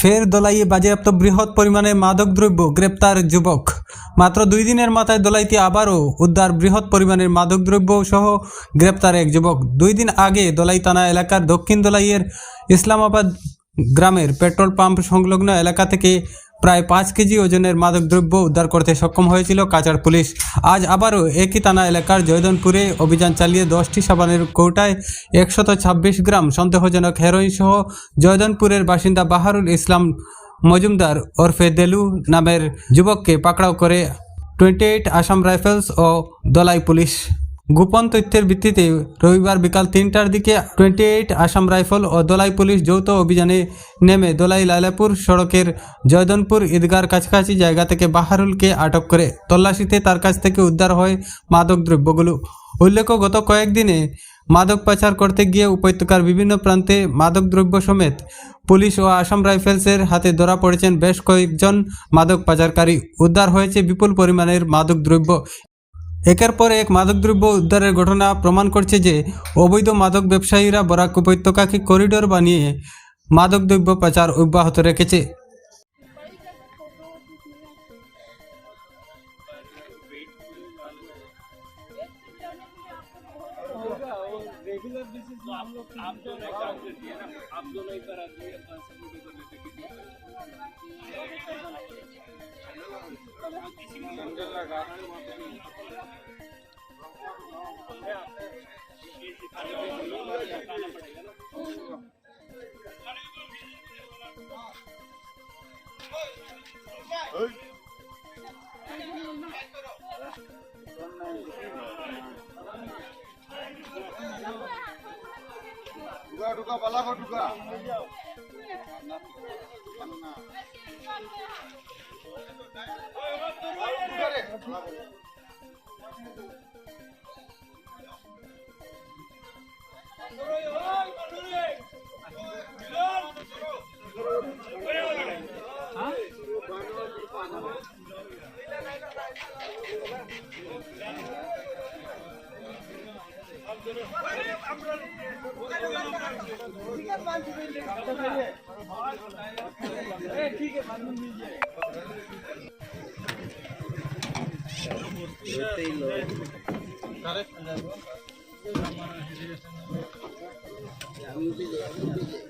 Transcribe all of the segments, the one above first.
ফের দোলাইয়ে বাজেয়াপ্ত বৃহৎ পরিমাণে মাদকদ্রব্য গ্রেপ্তার যুবক। মাত্র দুই দিনের মাথায় দোলাইতে আবারও উদ্ধার বৃহৎ পরিমাণের মাদকদ্রব্য সহ গ্রেপ্তার এক যুবক। দুই দিন আগে দোলাই থানা এলাকার দক্ষিণ দোলাইয়ের ইসলামাবাদ গ্রামের পেট্রোল পাম্প সংলগ্ন এলাকা থেকে প্রায় পাঁচ কেজি ওজনের মাদকদ্রব্য উদ্ধার করতে সক্ষম হয়েছিল কাচার পুলিশ। আজ আবারও একই থানা এলাকার জয়দনপুরে অভিযান চালিয়ে দশটি সাবানের কৌটায় একশত ছাব্বিশ গ্রাম সন্দেহজনক হেরোইন সহ জয়দনপুরের বাসিন্দা বাহারুল ইসলাম মজুমদার ওরফে দেলু নামের যুবককে পাকড়াও করে টোয়েন্টি এইট আসাম রাইফেলস ও দলাই পুলিশ। গোপন তথ্যের ভিত্তিতে রবিবার বিকাল তিনটার দিকে টোয়েন্টি এইট আসাম রাইফেল ও দোলাই পুলিশ যৌথ অভিযানে নেমে দোলাই লালাপুর সড়কের জয়দনপুর ঈদগার কাছাকাছি জায়গা থেকে বাহারুলকে আটক করে তল্লাশিতে তার কাছ থেকে উদ্ধার হয় মাদক দ্রব্যগুলো। উল্লেখ্য, গত কয়েকদিনে মাদক পাচার করতে গিয়ে উপত্যকার বিভিন্ন প্রান্তে মাদক দ্রব্য সমেত পুলিশ ও আসাম রাইফেলসের হাতে ধরা পড়েছেন বেশ কয়েকজন মাদক পাচারকারী। উদ্ধার হয়েছে বিপুল পরিমাণের মাদক দ্রব্য। একের পর এক মাদকদ্রব্য উদ্ধারের ঘটনা প্রমাণ করছে যে অবৈধ মাদক ব্যবসায়ীরা বরাক উপত্যকাকে করিডোর বানিয়ে মাদকদ্রব্য পাচার অব্যাহত রেখেছে रेगुलर बेसिस में हम लोग आप दोनों एक काम कर दिए ना आप दोनों ही करा दिए ঢুকা ঢুকা বালা ঢুকা না ठीक है?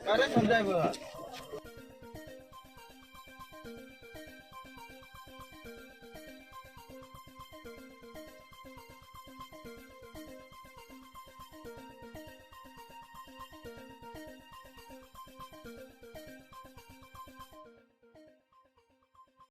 करेक्ट हो जाएगा